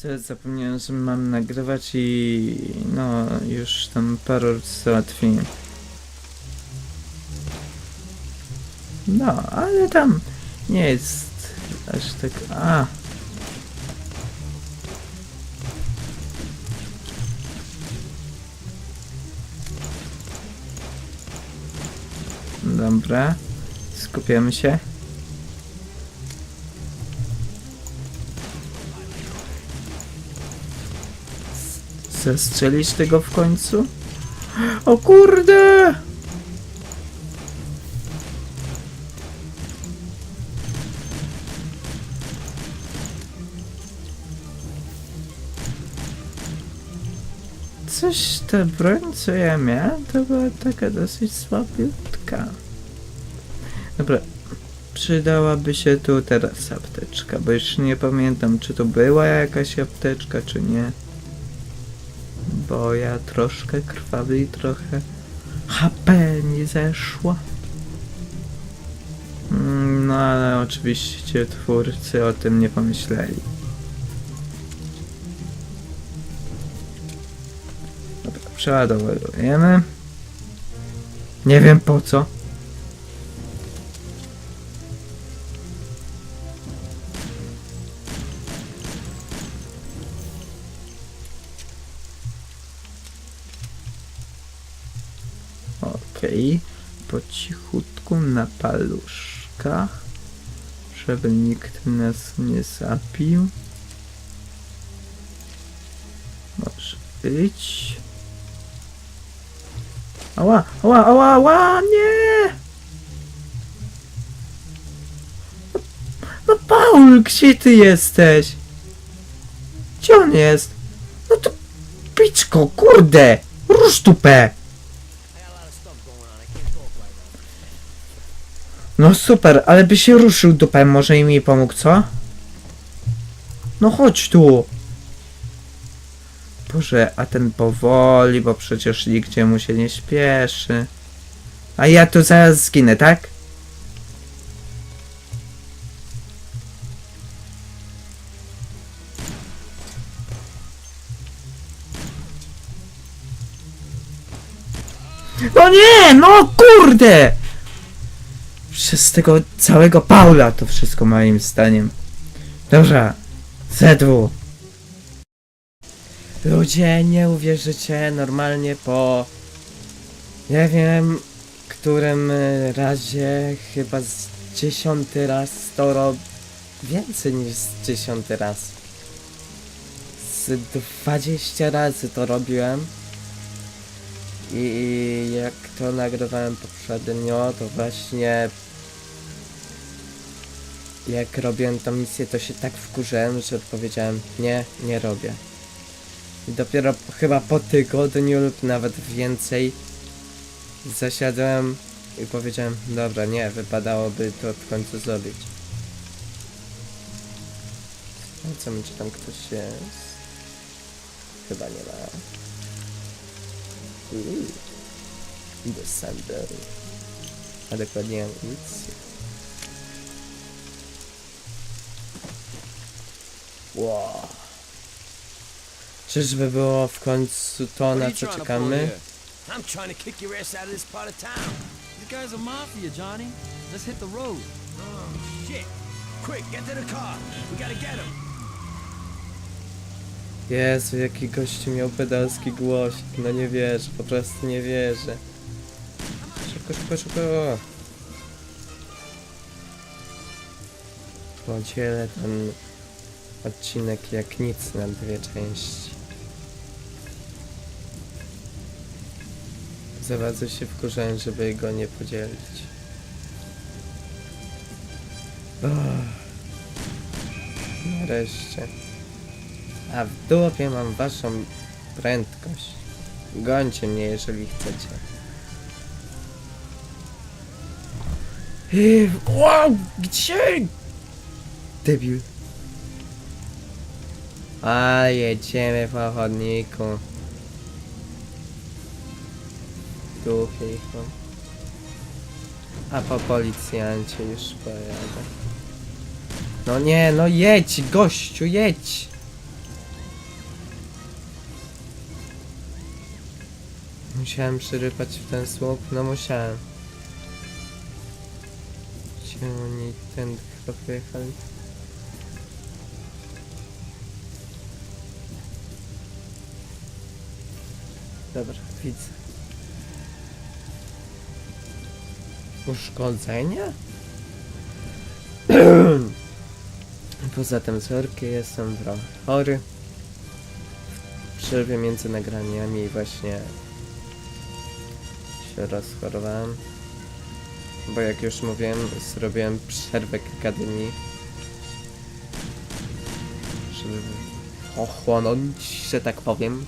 Zapomniałem, że mam nagrywać i no już tam parę załatwiłem. No, ale tam nie jest aż tak... A! Dobra, skupiamy się. Zestrzelić tego w końcu? O kurde! Coś ta broń, co ja miałem, to była taka dosyć słabiutka. Dobra, przydałaby się tu teraz apteczka, bo już nie pamiętam, czy to była jakaś apteczka, czy nie. Bo ja troszkę krwawy i trochę HP nie zeszło. Mm, No ale oczywiście twórcy o tym nie pomyśleli. Dobra, przeładowujemy. Nie wiem po co. Okej, po cichutku na paluszkach, żeby nikt nas nie zabił. Może być. Ała, ała, ała, ała, nie! No Paul, gdzie ty jesteś? Gdzie on jest? No to piczko, kurde! Rusz tupę! No super, ale by się ruszył dupę, może i mi pomógł, co? No chodź tu! Boże, a ten powoli, bo przecież nigdzie mu się nie śpieszy. A ja tu zaraz zginę, tak? No nie, no kurde! Przez tego całego Paula to wszystko moim zdaniem. Dobra, ZW. Ludzie, nie uwierzycie, normalnie po... Nie wiem, którym razie, chyba z dziesiąty raz to rob... Więcej niż z dziesiąty raz. Z dwadzieścia razy to robiłem. I jak to nagrywałem poprzednio, to właśnie jak robiłem tą misję, to się tak wkurzyłem, że powiedziałem nie, nie robię. I dopiero chyba po tygodniu lub nawet więcej zasiadłem i powiedziałem, dobra, nie, wypadałoby to w końcu zrobić. Sprawdzam, czy tam ktoś jest. Chyba nie ma. Uuu. Descender. A dokładnie amunicję. Wow. Czyżby było w końcu to, na co czekamy? here? I'm trying to kick your ass out of this part of town. These guys are mafia, Johnny. Let's hit the road. Oh, shit. Quick, get to the car. We gotta get him. Jezu, jaki gościu miał pedalski głosik. No nie wierzę, po prostu nie wierzę. Szybko, szybko, szybko. Podzielę ten odcinek jak nic na dwie części. Za bardzo się wkurzałem, żeby go nie podzielić. Nareszcie. A w dupie mam waszą prędkość. Gońcie mnie, jeżeli chcecie. Wow, gdzie? Debil. Ale jedziemy po chodniku. Tu klikam. A po policjancie już pojadę. No nie, no jedź, gościu, jedź! Musiałem przyrypać w ten słup? No musiałem. Gdzie oni ten chyba pojechali? Dobra, widzę. Uszkodzenia? Poza tym córki jestem trochę chory. Przerwie między nagraniami właśnie się rozchorowałem. Bo jak już mówiłem, zrobiłem przerwę kilka dni. Żeby ochłonąć, że tak powiem.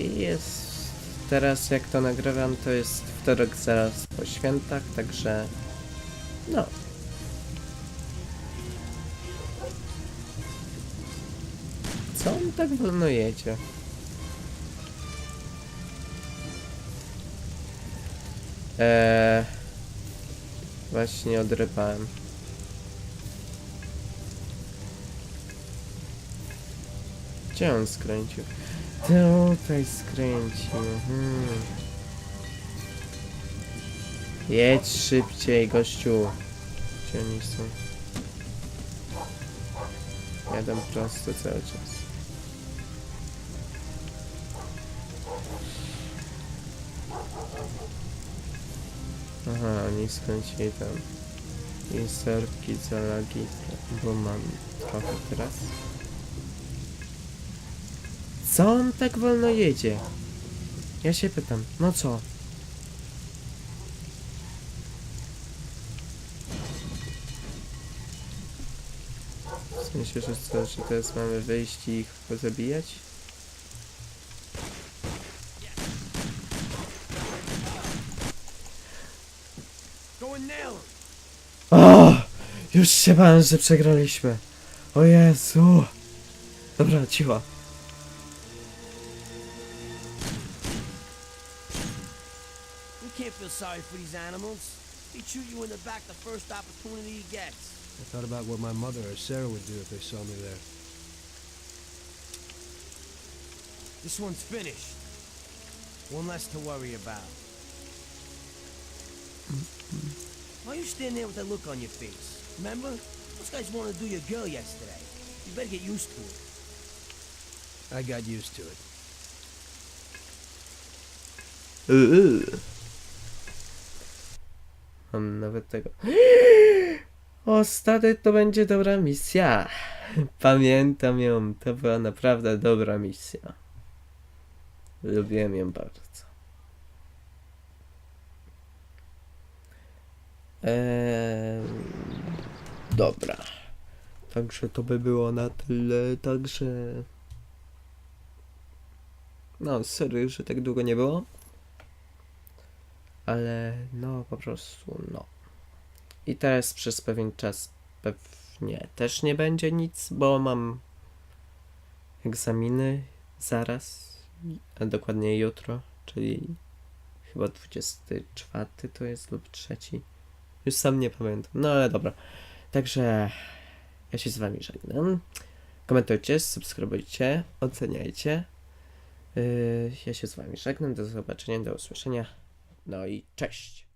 I jest teraz jak to nagrywam, to jest wtorek zaraz po świętach, także no. Co on tak jedzie? Eee, właśnie odrypałem. Gdzie on skręcił? Tutaj skręcił. Hmm. Jedź szybciej, gościu. Gdzie oni są? Jadę prosto cały czas. Aha, oni skręcili tam. Insertki, zalagi, bo mam trochę teraz. Co on tak wolno jedzie? Ja się pytam, no co? W sensie, że co, że teraz mamy wyjść i ich pozabijać? O! Już się bałem, że przegraliśmy. O Jezu! Dobra, cicho. Feel sorry for these animals. They shoot you in the back the first opportunity he gets. I thought about what my mother or Sarah would do if they saw me there. This one's finished. One less to worry about. Why are you standing there with that look on your face? Remember? Those guys wanted to do your girl yesterday. You better get used to it. I got used to it. Mam nawet tego. O, stary, to będzie dobra misja. Pamiętam ją, to była naprawdę dobra misja. Lubiłem ją bardzo. Eee, dobra. Także to by było na tyle, także... No, sorry, że tak długo nie było. Ale no, po prostu no. I teraz przez pewien czas pewnie też nie będzie nic, bo mam egzaminy zaraz, a dokładnie jutro, czyli chyba 24 to jest lub trzeci. Już sam nie pamiętam. No ale dobra. Także ja się z wami żegnam. Komentujcie, subskrybujcie, oceniajcie. Yy, ja się z wami żegnam. Do zobaczenia, do usłyszenia. No i cześć.